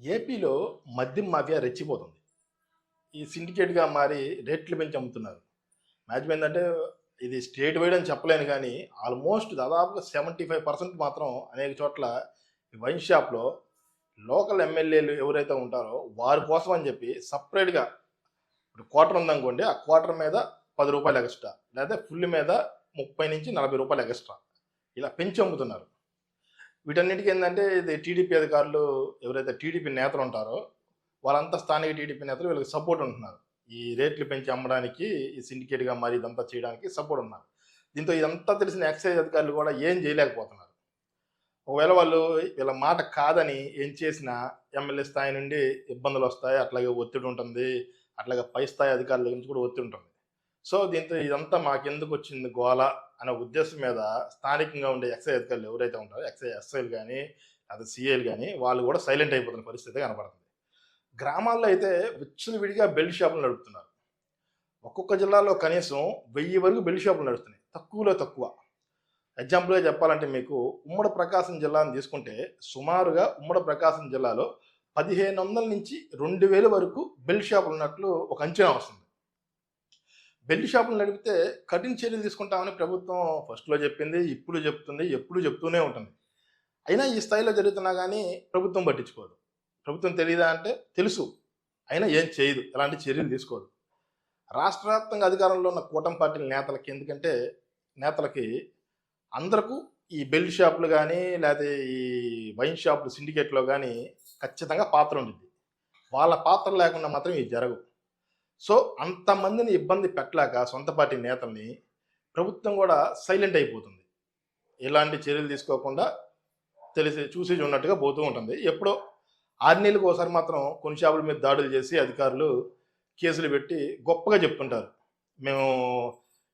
ఏపీలో మద్యం మాఫియా రెచ్చిపోతుంది. ఈ సిండికేట్గా మారి రేట్లు పెంచి అమ్ముతున్నారు. మ్యాచ్ ఏంటంటే ఇది స్టేట్ వైడ్ అని చెప్పలేను కానీ ఆల్మోస్ట్ దాదాపుగా సెవెంటీ ఫైవ్ పర్సెంట్ మాత్రం అనేక చోట్ల ఈ వైన్ షాప్లో లోకల్ ఎమ్మెల్యేలు ఎవరైతే ఉంటారో వారి కోసం అని చెప్పి సపరేట్గా ఇప్పుడు క్వార్టర్ ఉందనుకోండి ఆ క్వార్టర్ మీద పది రూపాయలు ఎక్స్ట్రా లేదా ఫుల్ మీద ముప్పై నుంచి నలభై రూపాయలు ఎక్స్ట్రా ఇలా పెంచి అమ్ముతున్నారు. వీటన్నిటికీ ఏంటంటే ఇది టీడీపీ అధికారులు ఎవరైతే టీడీపీ నేతలు ఉంటారో వాళ్ళంతా స్థానిక టీడీపీ నేతలు వీళ్ళకి సపోర్ట్ ఉంటున్నారు. ఈ రేట్లు పెంచి అమ్మడానికి ఈ సిండికేట్గా మరి ఇదంతా చేయడానికి సపోర్ట్ ఉన్నారు దీంతో ఇదంతా తెలిసిన ఎక్సైజ్ అధికారులు కూడా ఏం చేయలేకపోతున్నారు. ఒకవేళ వాళ్ళు వీళ్ళ మాట కాదని ఏం చేసినా ఎమ్మెల్యే స్థాయి నుండి ఇబ్బందులు వస్తాయి అట్లాగే ఒత్తిడి ఉంటుంది అట్లాగే పై స్థాయి అధికారుల నుంచి కూడా ఒత్తిడి ఉంటుంది. సో దీంతో ఇదంతా మాకెందుకు వచ్చింది గోల? అనే ఉద్దేశం మీద స్థానికంగా ఉండే ఎక్సైజ్ అధికారులు ఎవరైతే ఉంటారో ఎక్సైజ్ ఎస్ఐలు కానీ లేదా సిఐలు కానీ వాళ్ళు కూడా సైలెంట్ అయిపోతున్న పరిస్థితి కనపడుతుంది గ్రామాల్లో అయితే విచ్చలవిడిగా బెల్ట్ షాపులు నడుపుతున్నారు. ఒక్కొక్క జిల్లాలో కనీసం వెయ్యి వరకు బెల్ట్ షాపులు నడుస్తున్నాయి. తక్కువలో తక్కువ. ఎగ్జాంపుల్గా చెప్పాలంటే మీకు ఉమ్మడి ప్రకాశం జిల్లాను తీసుకుంటే సుమారుగా ఉమ్మడి ప్రకాశం జిల్లాలో పదిహేను వందల నుంచి రెండు వేల వరకు బెల్ట్ షాపులు ఉన్నట్లు ఒక అంచనా వస్తుంది. బెల్ట్ షాపులు నడిపితే కఠిన చర్యలు తీసుకుంటామని ప్రభుత్వం ఫస్ట్లో చెప్పింది ఇప్పుడు చెప్తుంది ఎప్పుడు చెప్తూనే ఉంటుంది. అయినా ఈ స్థాయిలో జరుగుతున్నా కానీ ప్రభుత్వం పట్టించుకోదు. ప్రభుత్వం తెలియదా అంటే తెలుసు. అయినా ఏం చేయదు. ఎలాంటి చర్యలు తీసుకోదు. రాష్ట్ర వ్యాప్తంగా అధికారంలో ఉన్న కూటమి పార్టీల నేతలకి ఎందుకంటే నేతలకి అందరకు ఈ బెల్ట్ షాపులు కానీ లేకపోతే ఈ వైన్ షాపులు సిండికేట్లో కానీ ఖచ్చితంగా పాత్ర ఉంటుంది వాళ్ళ పాత్ర లేకుండా మాత్రం ఇది జరగవు. సో అంతమందిని ఇబ్బంది పెట్టలేక సొంత పార్టీ నేతల్ని ప్రభుత్వం కూడా సైలెంట్ అయిపోతుంది. ఎలాంటి చర్యలు తీసుకోకుండా తెలిసి చూసి ఉన్నట్టుగా పోతూ ఉంటుంది. ఎప్పుడో ఆరు నెలలకు ఒకసారి మాత్రం కొన్ని షాపుల మీద దాడులు చేసి అధికారులు కేసులు పెట్టి గొప్పగా చెప్తుంటారు. మేము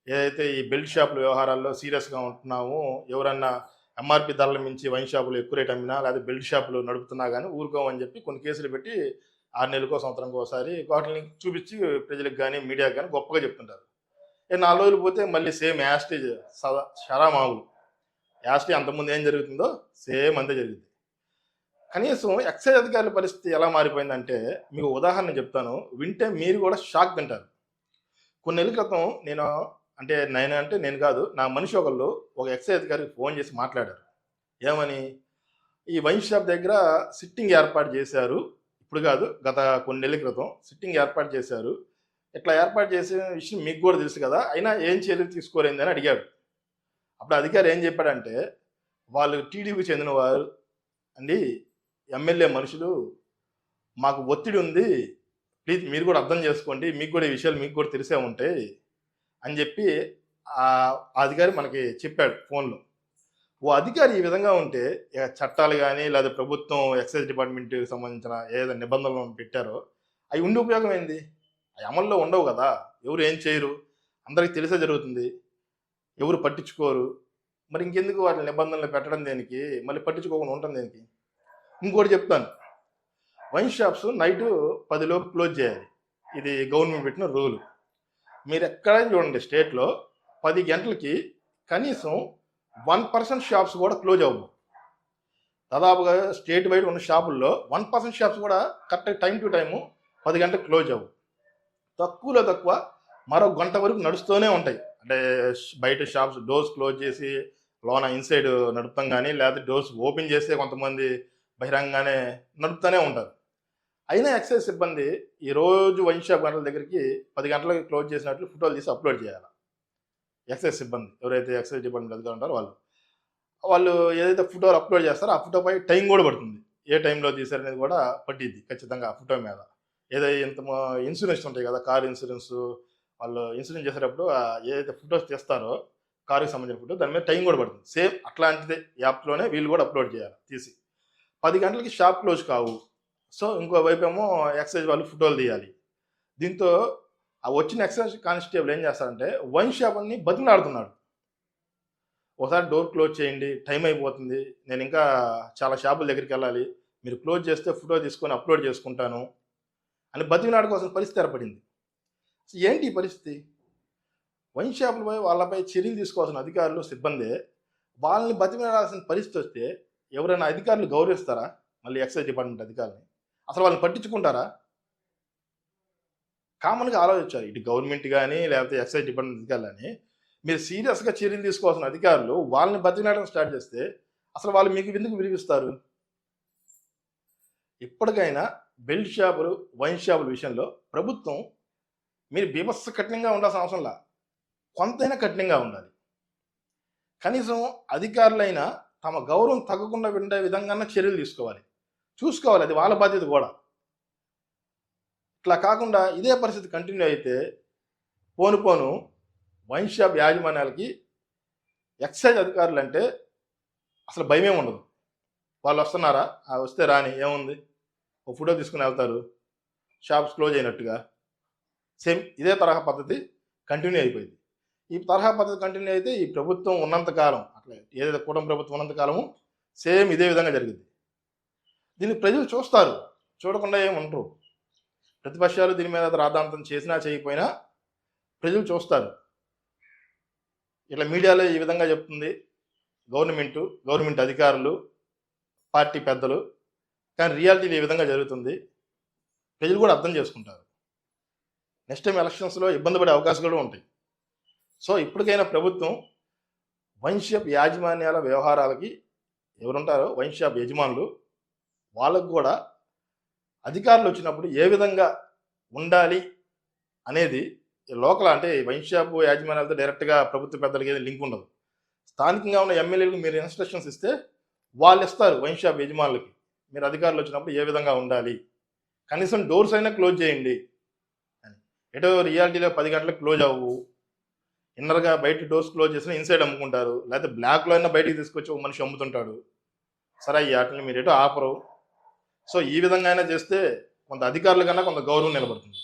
ఏదైతే ఈ బెల్ట్ షాపుల వ్యవహారాల్లో సీరియస్గా ఉంటున్నాము ఎవరన్నా ఎంఆర్పి ధరల మించి వైన్ షాపులు ఎక్కువ రేట్ అమ్మినా లేదా బెల్ట్ షాపులు నడుపుతున్నా కానీ ఊరుకోమని చెప్పి కొన్ని కేసులు పెట్టి ఆరు నెలలకో సంవత్సరంకో ఒకసారి వాటిని చూపించి ప్రజలకు కానీ మీడియాకి కానీ గొప్పగా చెప్తుంటారు. ఇక నాలుగు రోజులు పోతే మళ్ళీ సేమ్ యాస్టేజ్ సదా షరామాగులు యాస్టేజ్ అంతకుముందు ఏం జరుగుతుందో సేమ్ అంతే జరుగుతుంది కనీసం ఎక్సైజ్ అధికారుల పరిస్థితి ఎలా మారిపోయిందంటే మీకు ఉదాహరణ చెప్తాను. వింటే మీరు కూడా షాక్ తింటారు. కొన్ని నెలల క్రితం నేను అంటే నేను అంటే నేను కాదు నా మనిషి ఒకళ్ళు ఒక ఎక్సైజ్ అధికారికి ఫోన్ చేసి మాట్లాడారు. ఏమని? ఈ వైన్ షాప్ దగ్గర సిట్టింగ్ ఏర్పాటు చేశారు. ఇప్పుడు కాదు గత కొన్ని నెలల క్రితం సిట్టింగ్ ఏర్పాటు చేశారు. ఇట్లా ఏర్పాటు చేసిన విషయం మీకు కూడా తెలుసు కదా అయినా ఏం చర్యలు తీసుకోలేంది అని అడిగాడు. అప్పుడు అధికారి ఏం చెప్పాడంటే వాళ్ళు టీడీపీకి చెందిన వారు అండి ఎమ్మెల్యే మనుషులు మాకు ఒత్తిడి ఉంది ప్లీజ్ మీరు కూడా అర్థం చేసుకోండి మీకు కూడా ఈ విషయాలు మీకు కూడా తెలిసే ఉంటాయి అని చెప్పి ఆ అధికారి మనకి చెప్పాడు ఫోన్లో. ఓ అధికారి ఈ విధంగా ఉంటే ఇక చట్టాలు కానీ లేదా ప్రభుత్వం ఎక్సైజ్ డిపార్ట్మెంట్కి సంబంధించిన ఏదైతే నిబంధనలు పెట్టారో అవి ఉండి ఉపయోగం ఏంది? అవి అమల్లో ఉండవు కదా! ఎవరు ఏం చేయరు? అందరికీ తెలిసే జరుగుతుంది. ఎవరు పట్టించుకోరు. మరి ఇంకెందుకు వాటి నిబంధనలు పెట్టడం దేనికి? మళ్ళీ పట్టించుకోకుండా ఉండటం దేనికి? ఇంకోటి చెప్తాను. వైన్ షాప్స్ నైట్ పదిలోపు క్లోజ్ చేయాలి. ఇది గవర్నమెంట్ పెట్టిన రూల్. మీరు ఎక్కడైనా చూడండి స్టేట్లో పది గంటలకి కనీసం వన్ పర్సెంట్ షాప్స్ కూడా క్లోజ్ అవ్వవు. దాదాపుగా స్టేట్ వైడ్ ఉన్న షాపుల్లో వన్ పర్సెంట్ షాప్స్ కూడా కరెక్ట్ టైం టు టైము పది గంటలకు క్లోజ్ అవ్వు. తక్కువలో తక్కువ మరో గంట వరకు నడుస్తూనే ఉంటాయి. అంటే బయట షాప్స్ డోర్స్ క్లోజ్ చేసి లోన ఇన్సైడ్ నడుపుతాం కానీ లేకపోతే డోర్స్ ఓపెన్ చేస్తే కొంతమంది బహిరంగంగానే నడుపుతూనే ఉంటారు. అయినా ఎక్సైజ్ సిబ్బంది ఈరోజు వైన్ షాప్ గంటల దగ్గరికి పది గంటలకు క్లోజ్ చేసినట్లు ఫోటోలు తీసి అప్లోడ్ చేయాలి. ఎక్సైజ్ సిబ్బంది. ఎవరైతే ఎక్సైజ్ డిపార్ట్మెంట్ అధికారులు ఉంటారో వాళ్ళు. వాళ్ళు ఏదైతే ఫోటోలు అప్లోడ్ చేస్తారో ఆ ఫోటోపై టైం కూడా పడుతుంది. ఏ టైంలో తీసారనేది కూడా పట్టిద్ది ఖచ్చితంగా ఆ ఫోటో మీద. ఏదో ఇంత ఇన్సూరెన్స్ ఉంటాయి కదా కార్ ఇన్సూరెన్స్ వాళ్ళు ఇన్సూరెన్స్ చేసేటప్పుడు ఏదైతే ఫొటోస్ తీస్తారో కారుకి సంబంధించిన ఫోటో దాని మీద టైం కూడా పడుతుంది. సేమ్ అట్లాంటిదే యాప్లోనే వీళ్ళు కూడా అప్లోడ్ చేయాలి తీసి. పది గంటలకి షాప్ క్లోజ్ కావు. సో ఇంకో వైపు ఏమో ఎక్సైజ్ వాళ్ళు ఫోటోలు తీయాలి. దీంతో ఆ వచ్చిన ఎక్సైజ్ కానిస్టేబుల్ ఏం చేస్తారంటే వైన్ షాపుల్ని బతిమలాడుతున్నాడు. ఒకసారి డోర్ క్లోజ్ చేయండి టైం అయిపోతుంది నేను ఇంకా చాలా షాపుల దగ్గరికి వెళ్ళాలి మీరు క్లోజ్ చేస్తే ఫోటో తీసుకొని అప్లోడ్ చేసుకుంటాను అని బతిమలాడు కోసం పరిస్థితి ఏర్పడింది. ఏంటి పరిస్థితి? వైన్ షాపులపై వాళ్ళపై చర్యలు తీసుకోవాల్సిన అధికారులు సిబ్బంది వాళ్ళని బతిమలాడాల్సిన పరిస్థితి వస్తే ఎవరైనా అధికారులు గౌరవిస్తారా? మళ్ళీ ఎక్సైజ్ డిపార్ట్మెంట్ అధికారులని. అసలు వాళ్ళని పట్టించుకుంటారా? కామన్గా ఆలోచించారు ఇటు గవర్నమెంట్ కానీ లేకపోతే ఎక్సైజ్ డిపార్ట్మెంట్ అధికారులు కానీ మీరు సీరియస్గా చర్యలు తీసుకోవాల్సిన అధికారులు వాళ్ళని బతికినాడడం స్టార్ట్ చేస్తే అసలు వాళ్ళు మీకు ఎందుకు విరిగిస్తారు? ఇప్పటికైనా బెల్ట్ షాపులు వైన్ షాపుల విషయంలో ప్రభుత్వం మీరు బీభత్స కఠినంగా ఉండాల్సిన అవసరంలా కొంతైనా కఠినంగా ఉండాలి. కనీసం అధికారులైనా తమ గౌరవం తగ్గకుండా ఉండే విధంగా చర్యలు తీసుకోవాలి. చూసుకోవాలి అది వాళ్ళ బాధ్యత కూడా. ఇట్లా కాకుండా ఇదే పరిస్థితి కంటిన్యూ అయితే పోను పోను వైన్ షాప్ యాజమాన్యాలకి ఎక్సైజ్ అధికారులు అంటే అసలు భయమే ఉండదు. వాళ్ళు వస్తున్నారా? వస్తే రాని ఏముంది? ఒక ఫోటో తీసుకుని వెళ్తారు. షాప్స్ క్లోజ్ అయినట్టుగా. సేమ్ ఇదే తరహా పద్ధతి కంటిన్యూ అయిపోయింది. ఈ తరహా పద్ధతి కంటిన్యూ అయితే ఈ ప్రభుత్వం ఉన్నంత కాలం అట్లా ఏదైతే కూటమి ప్రభుత్వం ఉన్నంతకాలము సేమ్ ఇదే విధంగా జరిగింది. దీన్ని ప్రజలు చూస్తారు. చూడకుండా ఏమి ఉండరు. ప్రతిపక్షాలు దీని మీద రాద్ధాంతం చేసినా చేయకపోయినా ప్రజలు చూస్తారు. ఇట్లా మీడియాలో ఈ విధంగా చెప్తుంది. గవర్నమెంటు గవర్నమెంట్ అధికారులు పార్టీ పెద్దలు కానీ రియాలిటీ ఈ విధంగా జరుగుతుంది. ప్రజలు కూడా అర్థం చేసుకుంటారు. నెక్స్ట్ టైం ఎలక్షన్స్లో ఇబ్బంది పడే అవకాశాలు కూడా ఉంటాయి. సో ఇప్పటికైనా ప్రభుత్వం వైన్షాప్ యాజమాన్యాల వ్యవహారాలకి ఎవరుంటారో వైన్షాప్ యజమానులు వాళ్ళకు కూడా అధికారులు వచ్చినప్పుడు ఏ విధంగా ఉండాలి అనేది లోకల్ అంటే ఈ వైన్ షాప్ యాజమాన్యాలతో డైరెక్ట్గా ప్రభుత్వ పెద్దలకి ఏదైనా లింక్ ఉండదు. స్థానికంగా ఉన్న ఎమ్మెల్యేలకు మీరు ఇన్స్ట్రక్షన్స్ ఇస్తే వాళ్ళు ఇస్తారు వైన్ షాప్ యజమానులకి. మీరు అధికారులు వచ్చినప్పుడు ఏ విధంగా ఉండాలి? కనీసం డోర్స్ అయినా క్లోజ్ చేయండి అని. ఎటో రియాలిటీలో పది గంటలకు క్లోజ్ అవ్వు. ఇన్నర్గా బయట డోర్స్ క్లోజ్ చేసిన ఇన్సైడ్ అమ్ముకుంటారు. లేకపోతే బ్లాక్లో అయినా బయటికి తీసుకొచ్చి ఒక మనిషి అమ్ముతుంటాడు. సరే అయ్యి వాటిని మీరు ఎటో ఆపరు. సో ఈ విధంగా అయినా చేస్తే కొంత అధికారుల కన్నా కొంత గౌరవం నిలబడుతుంది.